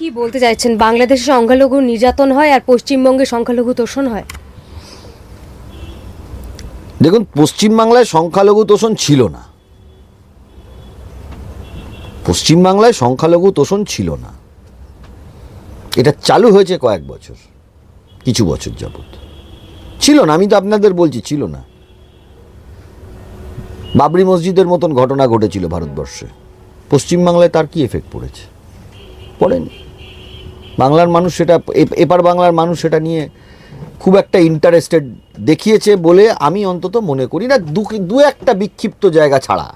কি বলতে চাইছেন? বাংলাদেশে সংখ্যালঘু নির্যাতন হয় আর পশ্চিমবঙ্গে সংখ্যালঘু তোষণ হয়? দেখুন, পশ্চিমবাংলায় সংখ্যালঘু তোষণ ছিল না। পশ্চিমবাংলায় সংখ্যালঘু তোষণ ছিল না। এটা চালু হয়েছে কয়েক বছর, কিছু বছর যাবৎ। ছিল না, আমি তো আপনাদের বলছি, ছিল না। বাবরি মসজিদের মতন ঘটনা ঘটেছিল ভারতবর্ষে। পশ্চিমবাংলায় তার কি এফেক্ট পড়েছে? পড়েনি। বাংলার মানুষ সেটা এপার বাংলার মানুষ সেটা নিয়ে খুব একটা ইন্টারেস্টেড দেখিয়েছে বলে আমি অন্তত মনে করি না দু একটা বিক্ষিপ্ত জায়গা ছাড়া।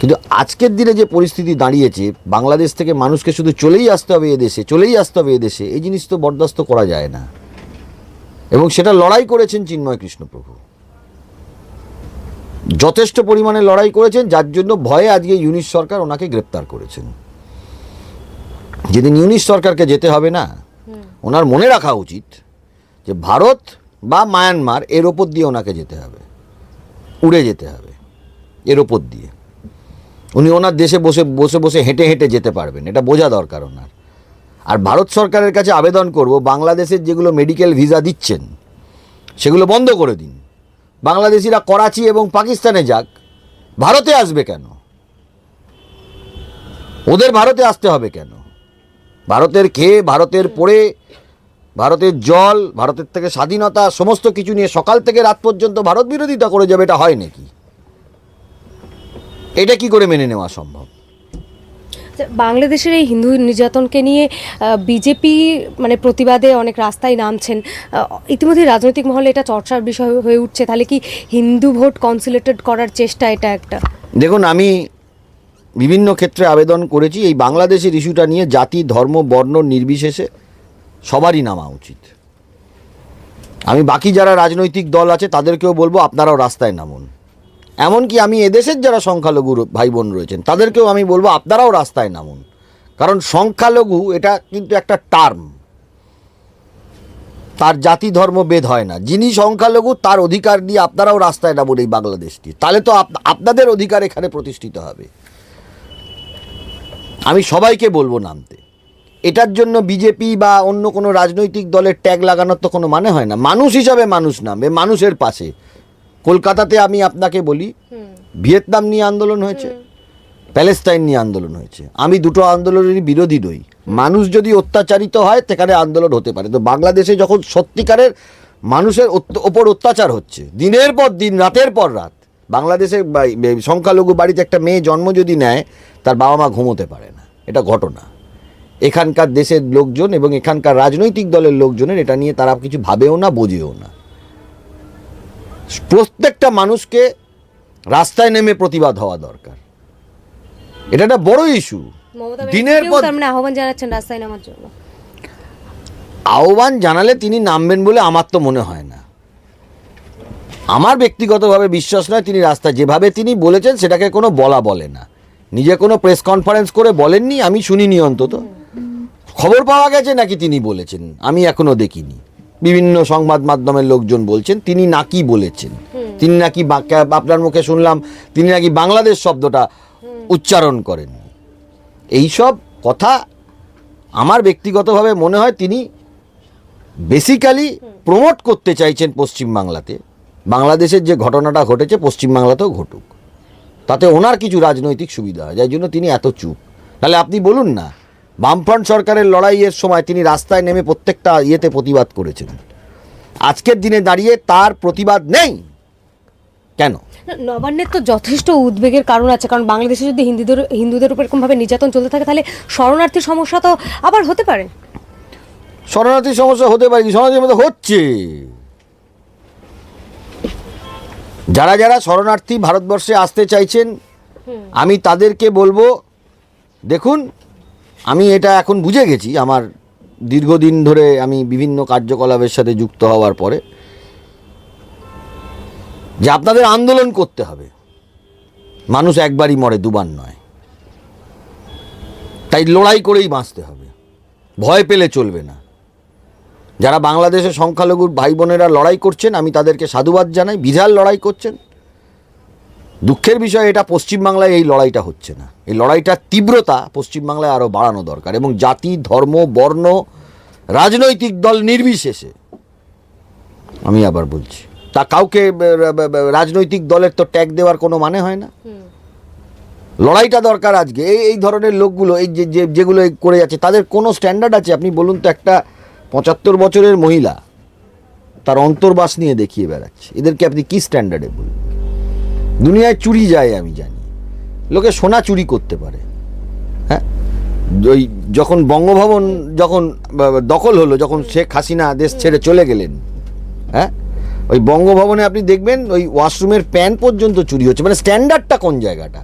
কিন্তু আজকের দিনে যে পরিস্থিতি দাঁড়িয়েছে, বাংলাদেশ থেকে মানুষকে শুধু চলেই আসতে হবে এদেশে, চলেই আসতে হবে এদেশে, এই জিনিস তো বরদাস্ত করা যায় না। এবং সেটা লড়াই করেছেন চিন্ময় কৃষ্ণপ্রভু। যথেষ্ট পরিমাণে লড়াই করেছেন, যার জন্য ভয়ে আজকে ইউনিশ সরকার ওনাকে গ্রেপ্তার করেছেন। যেদিন ইউনিশ সরকারকে যেতে হবে না ওনার মনে রাখা উচিত যে ভারত বা মায়ানমার এর ওপর দিয়ে ওনাকে যেতে হবে উড়ে যেতে হবে এর ওপর দিয়ে। উনি ওনার দেশে বসে বসে বসে হেঁটে হেঁটে যেতে পারবেন এটা বোঝা দরকার ওনার। আর ভারত সরকারের কাছে আবেদন করব বাংলাদেশের যেগুলো মেডিকেল ভিসা দিচ্ছেন সেগুলো বন্ধ করে দিন। বাংলাদেশিরা করাচি এবং পাকিস্তানে যাক ভারতে আসবে কেন? ওদের ভারতে আসতে হবে কেন? ভারতের খেয়ে ভারতের পড়ে ভারতের জল ভারতের থেকে স্বাধীনতা সমস্ত কিছু নিয়ে সকাল থেকে রাত পর্যন্ত ভারত বিরোধিতা করে যাবে এটা হয় নাকি? এটা কি করে মেনে নেওয়া সম্ভব? আচ্ছা, বাংলাদেশের এই হিন্দু নির্যাতনকে নিয়ে বিজেপি মানে প্রতিবাদে অনেক রাস্তায় নামছেন। ইতিমধ্যে রাজনৈতিক মহলে এটা চর্চার বিষয় হয়ে উঠছে। তাহলে কি হিন্দু ভোট কনসিলেটেড করার চেষ্টা এটা একটা? দেখুন আমি বিভিন্ন ক্ষেত্রে আবেদন করেছি, এই বাংলাদেশের ইস্যুটা নিয়ে জাতি, ধর্ম, বর্ণ নির্বিশেষে সবারই নামা উচিত। আমি বাকি যারা রাজনৈতিক দল আছে, তাদেরকেও বলব আপনারাও রাস্তায় নামুন। এমনকি আমি এদেশের যারা সংখ্যালঘু ভাই বোন রয়েছেন, তাদেরকেও আমি বলব আপনারাও রাস্তায় নামুন। কারণ সংখ্যালঘু, এটা কিন্তু একটা টার্ম। তার জাতি, ধর্ম বেদ হয় না। যিনি সংখ্যালঘু, তার অধিকার নিয়ে আপনারাও রাস্তায় নামুন এই বাংলাদেশটি। তাহলে তো আপ- আপনাদের অধিকার এখানে প্রতিষ্ঠিত হবে। আমি সবাইকে বলব নামতে। এটার জন্য বিজেপি বা অন্য কোনো রাজনৈতিক দলের ট্যাগ লাগানোর তো কোনো মানে হয় না। মানুষ হিসাবে মানুষ নামবে মানুষের পাশে। কলকাতাতে আমি আপনাকে বলি ভিয়েতনাম নিয়ে আন্দোলন হয়েছে প্যালেস্টাইন নিয়ে আন্দোলন হয়েছে। আমি দুটো আন্দোলনেরই বিরোধী নই। মানুষ যদি অত্যাচারিত হয় সেখানে আন্দোলন হতে পারে। তো বাংলাদেশে যখন সত্যিকারের মানুষের ওপর অত্যাচার হচ্ছে দিনের পর দিন রাতের পর রাত বাংলাদেশে সংখ্যালঘু বাড়িতে একটা মেয়ে জন্ম যদি নেয় তার বাবা মা ঘুমোতে পারে না। এটা ঘটনা। এখানকার দেশের লোকজন এবং এখানকার রাজনৈতিক দলের লোকজনের এটা নিয়ে তারা কিছু ভাবেও না বোঝেও না। প্রত্যেকটা মানুষকে রাস্তায় নেমে প্রতিবাদ হওয়া দরকার। এটা একটা বড় ইস্যু। দিনের পর মানে আহ্বান জানাচ্ছেন রাস্তায় নামার জন্য। আহ্বান জানালে তিনি নামবেন বলে আমার তো মনে হয় না। আমার ব্যক্তিগতভাবে বিশ্বাস নয়, তিনি রাস্তায় যেভাবে তিনি বলেছেন সেটাকে কোনো বলা বলে না। নিজে কোনো প্রেস কনফারেন্স করে বলেননি, আমি শুনিনি অন্তত। খবর পাওয়া গেছে নাকি তিনি বলেছেন, আমি এখনও দেখিনি। বিভিন্ন সংবাদ মাধ্যমের লোকজন বলছেন, তিনি নাকি বলেছেন। তিনি নাকি আপনার মুখে শুনলাম, তিনি নাকি বাংলাদেশ শব্দটা উচ্চারণ করেননি এইসব কথা আমার ব্যক্তিগতভাবে মনে হয় তিনি বেসিক্যালি প্রমোট করতে চাইছেন পশ্চিমবাংলাতে। বাংলাদেশের যে ঘটনাটা ঘটেছে পশ্চিমবাংলাতেও ঘটুক। তাতে ওনার কিছু রাজনৈতিক সুবিধা হয় যার জন্য তিনি এত চুপ। তাহলে আপনি বলুন না বামফ্রন্ট সরকারের লড়াইয়ের সময় তিনি রাস্তায় নেমে প্রত্যেকটা ইয়েতে প্রতিবাদ করেছেন। আজকের দিনে দাঁড়িয়ে তার প্রতিবাদ নেই। কেন? নবান্নের তো যথেষ্ট উদ্বেগের কারণ আছে কারণ বাংলাদেশে যদি হিন্দুদের হিন্দুদের উপর এরকমভাবে নির্যাতন চলতে থাকে তাহলে শরণার্থী সমস্যা তো আবার হতে পারে। শরণার্থীর সমস্যা হতে পারে কি? শরণার্থীর মধ্যে হচ্ছে। যারা যারা শরণার্থী ভারতবর্ষে আসতে চাইছেন, আমি তাদেরকে বলব, দেখুন, আমি এটা এখন বুঝে গেছি, আমার দীর্ঘদিন ধরে আমি বিভিন্ন কার্যকলাপের সাথে যুক্ত হওয়ার পরে, যে আপনাদের আন্দোলন করতে হবে। মানুষ একবারই মরে, দুবার নয়। তাই লড়াই করেই বাঁচতে হবে। ভয় পেলে চলবে না। যারা বাংলাদেশে সংখ্যালঘুর ভাই বোনেরা লড়াই করছেন আমি তাদেরকে সাধুবাদ জানাই। বিশাল লড়াই করছেন। দুঃখের বিষয় এটা পশ্চিমবাংলায় এই লড়াইটা হচ্ছে না। এই লড়াইটার তীব্রতা পশ্চিমবাংলায় আরও বাড়ানো দরকার এবং জাতি ধর্ম বর্ণ রাজনৈতিক দল নির্বিশেষে। আমি আবার বলছি তা কাউকে রাজনৈতিক দলের তো ট্যাগ দেওয়ার কোনো মানে হয় না। লড়াইটা দরকার আজকে। এই এই ধরনের লোকগুলো এই যে যে- যেগুলো করে যাচ্ছে তাদের কোনো স্ট্যান্ডার্ড আছে? আপনি বলুন তো একটা পঁচাত্তর বছরের মহিলা তার অন্তর্বাস নিয়ে দেখিয়ে বেড়াচ্ছে। এদেরকে আপনি কি স্ট্যান্ডার্ডে বলুন? দুনিয়ায় চুরি যায়, আমি জানি। লোকে সোনা চুরি করতে পারে। হ্যাঁ? ওই যখন বঙ্গভবন যখন দখল হলো, যখন শেখ হাসিনা দেশ ছেড়ে চলে গেলেন হ্যাঁ? ওই বঙ্গভবনে আপনি দেখবেন ওই ওয়াশরুমের প্যান পর্যন্ত চুরি হচ্ছে। মানে স্ট্যান্ডার্ডটা কোন জায়গাটা?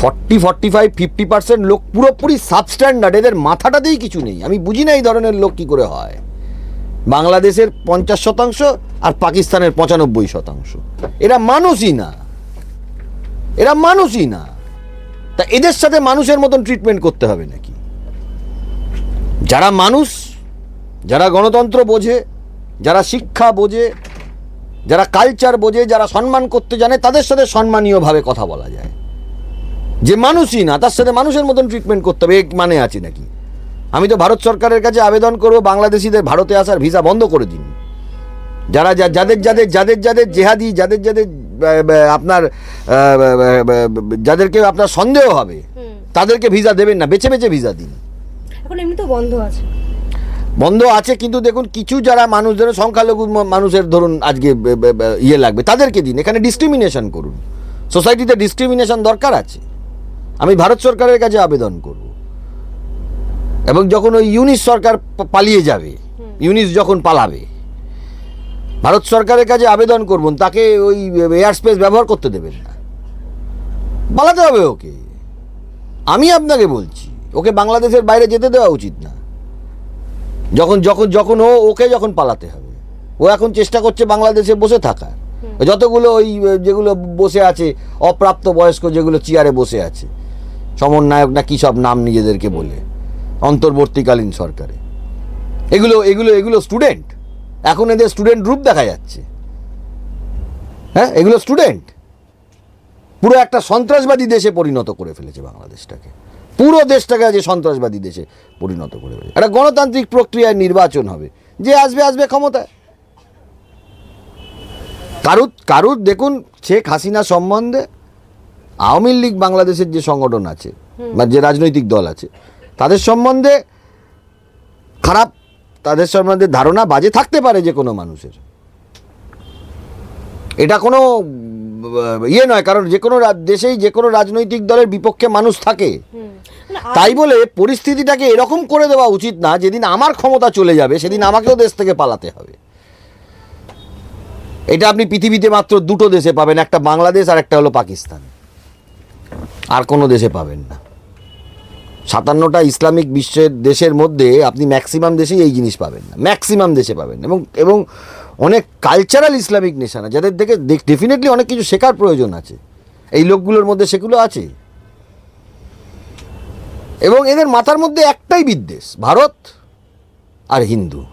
Forty forty five fifty percent লোক পুরোপুরি সাবস্ট্যান্ডার্ড এদের মাথাটাতেই কিছু নেই। আমি বুঝি না এই ধরনের লোক কী করে হয়। বাংলাদেশের পঞ্চাশ শতাংশ আর পাকিস্তানের পঁচানব্বই শতাংশ। এরা মানুষই না। এরা মানুষই না। তা এদের সাথে মানুষের মতন ট্রিটমেন্ট করতে হবে নাকি? যারা মানুষ, যারা গণতন্ত্র বোঝে, যারা শিক্ষা বোঝে, যারা কালচার বোঝে, যারা সম্মান করতে জানে, তাদের সাথে সম্মানীয়ভাবে কথা বলা যায়। যে মানুষই না তার সাথে মানুষের মতন ট্রিটমেন্ট করতে হবে মানে আছে নাকি? আমি তো ভারত সরকারের কাছে আবেদন করব বাংলাদেশিদের ভারতে আসার ভিসা বন্ধ করে দিন। যারা যাদের যাদের যাদের যাদের জেহাদি যাদের যাদের আপনার যাদেরকে আপনার সন্দেহ হবে তাদেরকে ভিসা দেবেন না বেছে বেছে ভিসা দিন। এখন এমনি তো বন্ধ আছে। বন্ধ আছে কিন্তু দেখুন কিছু যারা মানুষ ধরুন সংখ্যালঘু মানুষের ধরুন আজকে ইয়ে লাগবে তাদেরকে দিন। এখানে ডিসক্রিমিনেশন করুন। সোসাইটিতে ডিসক্রিমিনেশন দরকার আছে। আমি ভারত সরকারের কাছে আবেদন করব। এবং যখন ওই ইউনিস সরকার পালিয়ে যাবে ইউনিস যখন পালাবে ভারত সরকারের কাছে আবেদন করবেন তাকে ওই এয়ার স্পেস ব্যবহার করতে দেবেন না। পালাতে হবে ওকে। আমি আপনাকে বলছি ওকে বাংলাদেশের বাইরে যেতে দেওয়া উচিত না। যখন যখন যখন ও ওকে যখন পালাতে হবে ও এখন চেষ্টা করছে বাংলাদেশে বসে থাকার। যতগুলো ওই যেগুলো বসে আছে অপ্রাপ্ত বয়স্ক যেগুলো চেয়ারে বসে আছে সমন্বয়ক না কী সব নাম নিজেদেরকে বলে, অন্তর্বর্তীকালীন সরকারে। এগুলো এগুলো এগুলো স্টুডেন্ট এখন এদের স্টুডেন্ট রূপ দেখা যাচ্ছে। হ্যাঁ এগুলো স্টুডেন্ট পুরো একটা সন্ত্রাসবাদী দেশে পরিণত করে ফেলেছে বাংলাদেশটাকে। পুরো দেশটাকে আজ সন্ত্রাসবাদী দেশে পরিণত করে ফেলেছে। একটা গণতান্ত্রিক প্রক্রিয়ায় নির্বাচন হবে। যে আসবে আসবে ক্ষমতায়। কারুর কারুর, দেখুন, শেখ হাসিনা সম্বন্ধে আওয়ামী লীগ বাংলাদেশের যে সংগঠন আছে বা যে রাজনৈতিক দল আছে তাদের সম্বন্ধে খারাপ তাদের সম্বন্ধে ধারণা বাজে থাকতে পারে যে কোনো মানুষের। এটা কোনো ইয়ে নয় কারণ যে কোনো দেশেই যে কোনো রাজনৈতিক দলের বিপক্ষে মানুষ থাকে। তাই বলে পরিস্থিতিটাকে এরকম করে দেওয়া উচিত না যেদিন আমার ক্ষমতা চলে যাবে সেদিন আমাকেও দেশ থেকে পালাতে হবে। এটা আপনি পৃথিবীতে মাত্র দুটো দেশে পাবেন একটা বাংলাদেশ আর একটা হলো পাকিস্তান। আর কোনো দেশে পাবেন না। সাতান্নটা ইসলামিক বিশ্বের দেশের মধ্যে আপনি ম্যাক্সিমাম দেশেই এই জিনিস পাবেন না। ম্যাক্সিমাম দেশে পাবেন এবং এবং অনেক কালচারাল ইসলামিক নেশন যাদের দেখে ডেফিনেটলি অনেক কিছু শেখার প্রয়োজন আছে। এই লোকগুলোর মধ্যে সেগুলো আছে। এবং এদের মাথার মধ্যে একটাই বিদ্বেষ, ভারত আর হিন্দু,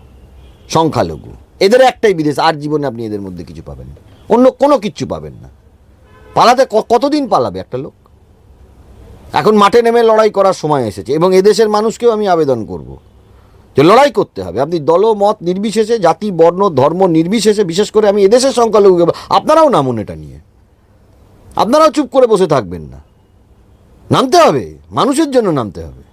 সংখ্যালঘু। এদের একটাই বিদেশ আর জীবনে আপনি এদের মধ্যে কিছু পাবেন না। অন্য কোনো কিচ্ছু পাবেন না। পালাতে কতদিন পালাবে একটা লোক? এখন মাঠে নেমে লড়াই করার সময় এসেছে এবং এদেশের মানুষকেও আমি আবেদন করব যে লড়াই করতে হবে। আপনি দল, মত নির্বিশেষে, জাতি, বর্ণ, ধর্ম নির্বিশেষে, বিশেষ করে আমি এদেশের সংখ্যালঘু আপনারাও নামুন এটা নিয়ে। আপনারাও চুপ করে বসে থাকবেন না। নামতে হবে। মানুষের জন্য নামতে হবে।